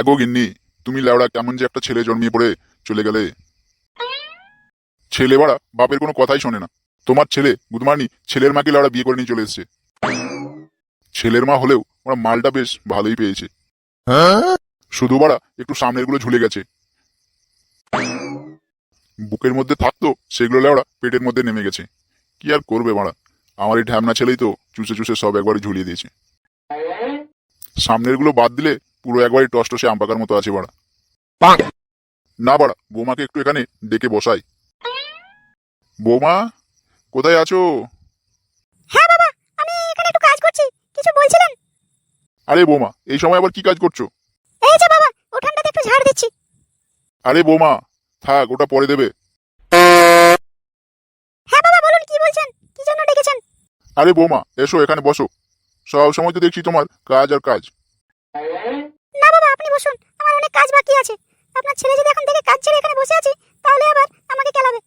এগো গিন্নি, তুমি লেওড়া কেমন যে একটা ছেলে জন্মিয়ে পড়ে চলে গেলে। ছেলে বাড়া, বাপের কোনো কথাই শোনে না। তোমার ছেলে গুদমানি ছেলের মাকে লেওড়া বিয়ে করে নিয়ে চলে এসছে। ছেলের মা হলেও ওরা মালটা বেশ ভালোই পেয়েছে। শুধু বাড়া, একটু সামনেরগুলো ঝুলে গেছে। বুকের মধ্যে থাকতো, সেগুলো লেওড়া পেটের মধ্যে নেমে গেছে। কি আর করবে বাড়া? আমার এই ঢ্যামনা ছেলেই তো চুষে চুষে সব একবারে ঝুলিয়ে দিয়েছে। সামনেরগুলো বাদ দিলে পুরো একবারে টসটসে আম পাকার মতো আছে বাড়া। না বাড়া বৌমাকে একটু এখানে ডেকে বসাই। বৌমা কোথায় আছো? হ্যাঁ বাবা আমি এখানে একটু কাজ করছি কিছু বলছিলেন? আরে বৌমা এই সময় আবার কি কাজ করছ? এই যে বাবা উঠানটাতে একটু ঝাড় দিচ্ছি। আরে বৌমা থাক ওটা পরে দেবে। হ্যাঁ বাবা বলুন কি বলছেন? কি জন্য ডেকেছেন? আরে বৌমা এসো এখানে বসো। সব সময় তো দেখছি তোমার কাজ আর কাজ। না বাবা আপনি বসুন। আমার অনেক কাজ বাকি আছে। আপনার ছেলে যদি এখন থেকে কাজ ছেড়ে এখানে বসে আছে তাহলে আবার আমাকে কেলাবে।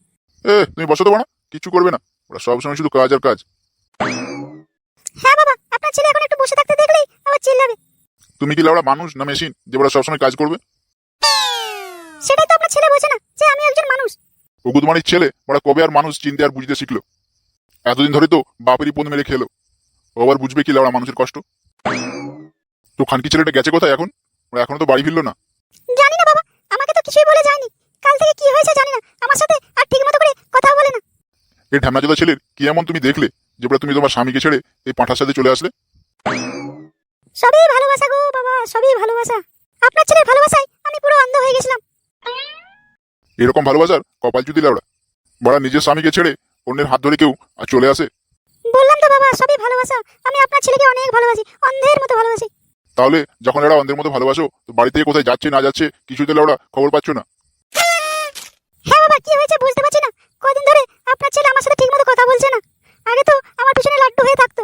এ তুমি বসো তো না কিছু করবে না। ওরা সব সময় শুধু কাজ আর কাজ। হ্যাঁ বাবা আপনার ছেলে এখন একটু বসে থাকতে দেখলেই আবার চিল্লাবে। তুমি কি লাউড়া মানুষ না মেশিন যে ওরা সবসময় কাজ করবে? সেটাই তো আপনার ছেলে বোঝে না যে আমি একজন মানুষ। ও গুদমানির ছেলে ওরা কবে আর মানুষ চিনতে আর বুঝতে শিখলো? এতদিন ধরে তো বাপেরই পদ মেরে খেলো। ও আবার বুঝবে কি লাউড়া মানুষের কষ্ট? তো খানকি ছেলেটা গেছে কোথায় এখন? ওরা এখনও তো বাড়ি ফিরলো না। জানি না বাবা আমাকে তো কিছুই বলে যায়নি। কাল থেকে কি হয়েছে জানি না আমার সাথে আর ঠিক মতো করে কথা বলে না। এই ঢ্যামনাচোদা ছেলের কি এমন তুমি দেখলে যে তুমি তোমার স্বামীকে ছেড়ে এই পাঁঠার সাথে চলে আসলে? সবই ভালোবাসা গো বাবা সবই ভালোবাসা। আপনার ছেলের ভালোবাসায় আমি পুরো অন্ধ হয়ে গেছিলাম। এরকম ভালোবাসার কপাল চুদি লাউড়া। বড়া নিজের স্বামীকে ছেড়ে অন্যের হাত ধরে কেউ আর চলে আসে? বললাম তো বাবা সবই ভালোবাসা। আমি আপনার ছেলেকে অনেক ভালোবাসি অন্ধের মতো ভালোবাসি। তাহলে যখন এরা অন্ধের মতো ভালোবাসো তো বাড়ি থেকে কোথায় যাচ্ছে না যাচ্ছে কিছুতে ওরা খবর পাচ্ছ না। হ্যাঁ বাবা কি হয়েছে বুঝতে পারছি না। কয়দিন ধরে আপনার ছেলে আমার সাথে ঠিকমতো কথা বলছে না। আগে তো আমার পিছনে লাড্ডু হয়ে থাকতো।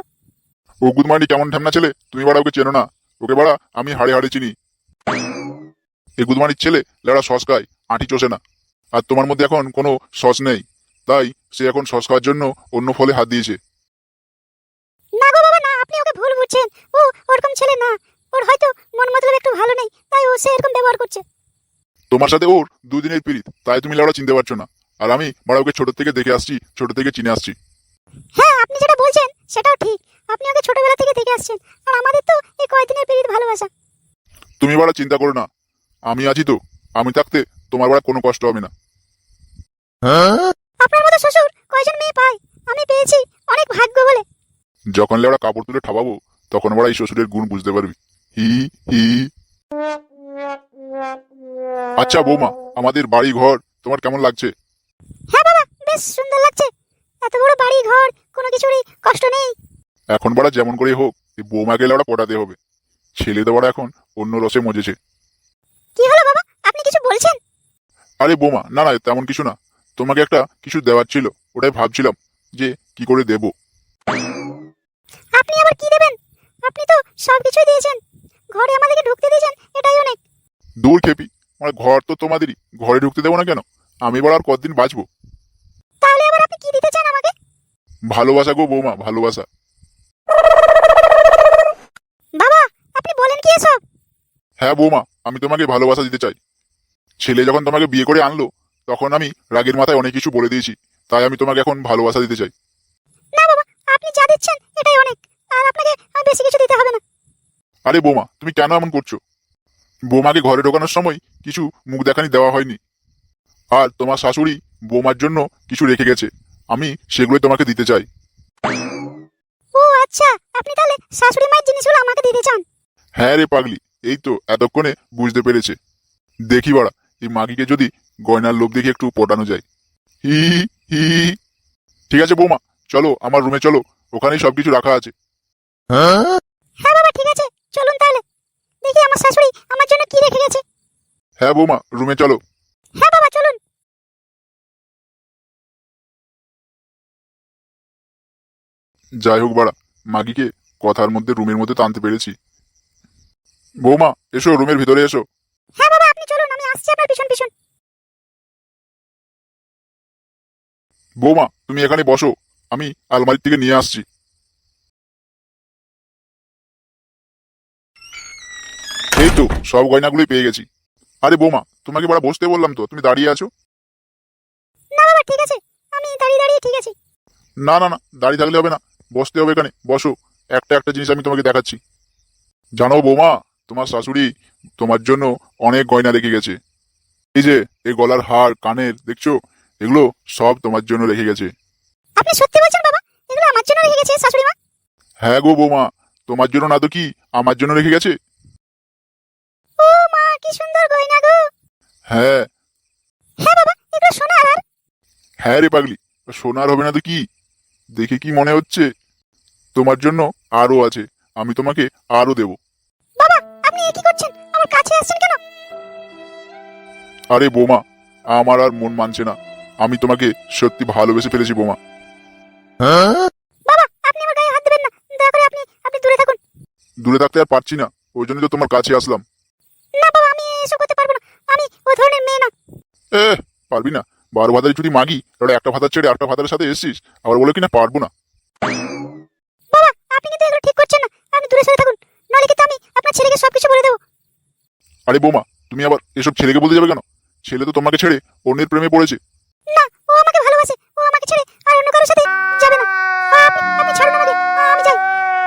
ও গুদমানি কেমন ছেলে? তুমি বাড়া ওকে চেনো না। ওকে বাড়া আমি হাড়ে হাড়ে চিনি। এই গুদমানির ছেলে লেড়া সস খায় আঁটি চষে না। আর তোমার মধ্যে এখন কোনো সস নেই। তাই সে এখন সস খাওয়ার জন্য অন্য ফলে হাত দিয়েছে। না গো বাবা না আপনি ওকে ভুল বুঝছেন। ও ওরকম ছেলে না। ওর হয়তো মন মতলব একটু ভালো নেই তাই ও সে এরকম ব্যবহার করছে। তোমার সাথে ওর দুদিনের পিরিত তাই তুমি লেড়া চিনতে পারছ না। আর আমি বাড়া ওকে ছোট থেকে দেখে আসছি ছোট থেকে চিনে আসছি। হ্যাঁ আপনি যেটা বলছেন সেটাও ঠিক। আপনি ওকে ছোটবেলা থেকে দেখে আসছেন আর আমাদের তো এই কয়দিনের পিরিত ভালোবাসা। তুমি বাড়া চিন্তা করো না। আমি আছি তো আমি থাকতে তোমার বড় কোনো কষ্ট হবে না। আপনার মতো শ্বশুর কয়জন মেয়ে পায়? আমি পেয়েছি অনেক ভাগ্য বলে। যখন লেওড়া কাপড় তুলে ঠাবাবো তখন ওরা এই শ্বশুরের গুণ বুঝতে পারবি। হি হি আচ্ছা বৌমা আমাদের বাড়ি ঘর তোমার কেমন লাগছে? হ্যাঁ বাবা বেশ সুন্দর লাগছে। এত বড় বাড়ি ঘর কোনো কিছুরই কষ্ট নেই। এখন বাড়া যেমন করে হোক এই বৌমাকে লেওড়া পটাতে হবে। ছেলে তো বাড়া এখন অন্য রসে মজেছে। কি হলো বাবা? আপনি কিছু বলছেন? আরে বৌমা না না তেমন কিছু না। তোমাকে একটা কিছু দেওয়ার ছিল ওটাই ভাবছিলাম যে কি করে দেব। আপনি আবার কি দেবেন? আপনি তো সব কিছুই দিয়েছেন। ঘরে আমাদেরকে ঢুকতে দিয়েছেন এটাই অনেক। দূর খেপি আমার ঘর তো তোমাদেরই। ঘরে ঢুকতে দেবো না কেন? আমি বাড়া আর কতদিন বাঁচবো? তাহলে আবার আপনি কি দিতে চান আমাকে? ভালোবাসা গো বৌমা ভালোবাসা। বাবা আপনি বলেন কি এসব? হ্যাঁ বৌমা আমি তোমাকে ভালোবাসা দিতে চাই। ছেলে যখন তোমাকে বিয়ে করে আনলো তখন আমি রাগের মাথায় অনেক কিছু বলে দিয়েছি। তাই আমি তোমাকে এখন ভালোবাসা দিতে চাই। না বাবা আপনি যা দিচ্ছেন এটাই অনেক। আর আপনাকে বেশি কিছু দিতে হবে না। আরে বৌমা তুমি কেন এমন করছ? বৌমাকে ঘরে ঢোকানোর সময় কিছু মুখ দেখানি দেওয়া হয়নি। আর তোমার শাশুড়ি বৌমার জন্য কিছু রেখে গেছে। আমি সেগুলোই তোমাকে দিতে চাই। ও আচ্ছা। আপনি তাহলে শাশুড়ি মায়ের জিনিসগুলো আমাকে দিতে চান? হ্যাঁ রে পাগলি এই তো এতক্ষণে বুঝতে পেরেছে। দেখি বাড়া এই মাগিকে যদি গয়নার লোভ দেখে একটু পটানো যায়। হি হি হি। ঠিক আছে বৌমা চলো আমার রুমে চলো ওখানেই সবকিছু রাখা আছে। হ্যাঁ? বাবা ঠিক আছে। চলুন তাহলে। দেখি আমার শাশুড়ি আমার জন্য কি রেখে গেছে। হ্যাঁ বৌমা রুমে চলো। হ্যাঁ বাবা চলুন। যাই হোক বাড়া মাগিকে কথার মধ্যে রুমের মধ্যে টানতে পেরেছি। বৌমা এসো রুমের ভিতরে এসো। হ্যাঁ বাবা আপনি চলুন আমি আসছি আপনার পিছন পিছন বৌমা তুমি এখানে বসো আমি আলমারির থেকে নিয়ে আসছি। তো সব গয়নাগুলোই পেয়ে গেছি। আরে বৌমা তোমাকে বড় বসতে বললাম তো তুমি দাঁড়িয়ে আছো? না বাবা ঠিক আছে। আমি দাঁড়িয়ে দাঁড়িয়ে ঠিক আছে। না না না দাঁড়িয়ে থাকলে হবে না। বসতে হবে এখানে। বসো। একটা একটা জিনিস আমি তোমাকে দেখাচ্ছি। জানো বৌমা তোমার শাশুড়ি তোমার জন্য অনেক গয়না রেখে গেছে। এই যে এই গলার হার কানের দেখছ? এগুলো সব তোমার জন্য রেখে গেছে। আপনি সত্যি বলছেন বাবা? এগুলো আমার জন্য রেখে গেছে শাশুড়ি মা? হ্যাঁ গো বৌমা তোমার জন্য না তো কি আমার জন্য রেখে গেছে? ও মা কি সুন্দর গয়না গো। হ্যাঁ। হ্যাঁ বাবা এগুলো সোনার আর। হ্যাঁ রে পাগলি সোনার হবে না তো কি? দেখে কি মনে হচ্ছে? তোমার জন্য আরও আছে আমি তোমাকে আরও দেব। বাবা আপনি কি করছেন? আমার কাছে আসছেন কেন? আরে বোমা আমার আর মন মানছে না। আমি তোমাকে সত্যি ভালোবেসে ফেলেছি বোমা। বাবা আপনি আমার গায়ে হাত দেবেন না। দয়া করে আপনি আপনি দূরে থাকুন। দূরে থাকতে আর পারছি না ওই জন্যই তো তোমার কাছে আসলাম না বাবা আমি এসব করতে পারব না আমি ও ধরনের মেয়ে না এ পারবি না। বারো ভাতারি যদি মাগি তাহলে একটা ভাতার ছেড়ে একটা ভাতারের সাথে এসছিস। আবার বলে কিনা পারব না। বাবা আপনি কিন্তু এগুলো ঠিক করছেন না। আপনি দূরে সরে থাকুন। নাহলে কিন্তু আমি আপনার ছেলেকে সবকিছু বলে দেবো। আরে বোমা তুমি আবার এসব ছেলেকে বলতে যাবে কেন? ছেলে তো তোমাকে ছেড়ে অন্যের প্রেমে পড়েছে। না ও আমাকে ভালোবাসে। ও আমাকে ছেড়ে আর অন্য কারোর সাথে যাবে না। আপনি আপনি ছাড়ুন আমাকে। আমি যাই।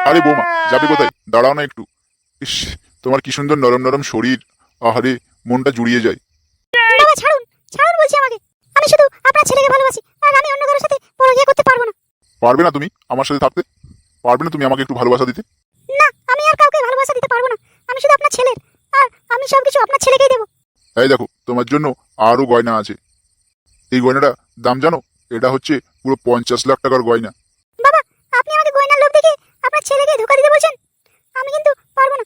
আরে বোমা যাবে কোথায়? দাঁড়াও না একটু। ইস তোমার কি সুন্দর নরম নরম শরীর। আহারে মনটা জুড়িয়ে যায় বাবা ছাড়ুন ছাড়ুন বলছি আমাকে আমি শুধু আপনার ছেলেকে ভালোবাসি আর আমি অন্য কারোর সাথে পরকিয়া করতে পারব না পারবে না তুমি আমার সাথে থাকতে? পারবে না তুমি আমাকে একটু ভালোবাসা দিতে? না আমি আর কাউকে ভালোবাসা দিতে পারব না। আমি শুধু আপনার ছেলের। আর আমি সবকিছু আপনার ছেলেকেই দেবো। এই দেখো তোমার জন্য আরও গয়না আছে। এই গয়নাটা দাম জানো? এটা হচ্ছে পুরো পঞ্চাশ লাখ টাকার গয়না। বাবা আপনি আমাকে গয়নার লোভ দেখে আপনার ছেলেকে ধোকা দিতে বলছেন? আমি কিন্তু পারব না।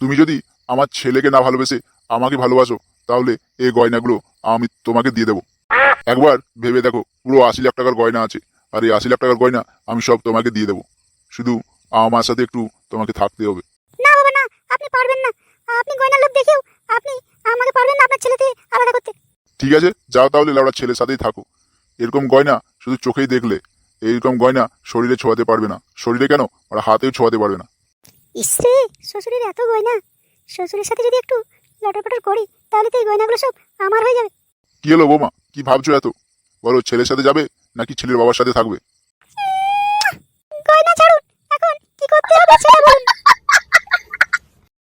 তুমি যদি আমার ছেলেকে না ভালোবেসে আমাকে ভালোবাসো তাহলে এই গয়নাগুলো আমি তোমাকে দিয়ে দেবো। একবার ভেবে দেখো পুরো আশি লাখ টাকার গয়না আছে। আর এই আশি লাখ টাকার গয়না আমি সব তোমাকে দিয়ে দেবো। শুধু আমার সাথে একটু তোমাকে থাকতে হবে। না বাবা না আপনি পারবেন না। আপনি গয়নার লোভ দেখেও আপনি আমাকে পারবেন না আপনার ছেলে থেকে আলাদা করতে। ঠিক আছে যাও তাহলে লাউড়া ছেলের সাথেই থাকো। এরকম গয়না শুধু চোখেই দেখলে এইরকম গয়না শরীরে ছোঁয়াতে পারবে না। শরীরে কেন? আর হাতেও ছোঁয়াতে পারবে না। ইসরে শ্বশুরের এত গয়না। শ্বশুরের সাথে যদি একটু লটর পটর করি তাহলে তো এই গয়নাগুলো সব আমার হয়ে যাবে। কি হলো বৌমা? কি ভাবছ এত? বলো ছেলের সাথে যাবে? নাকি ছেলের বাবার সাথে থাকবে? গয়না ছাড়ুন এখন কি করতে হবে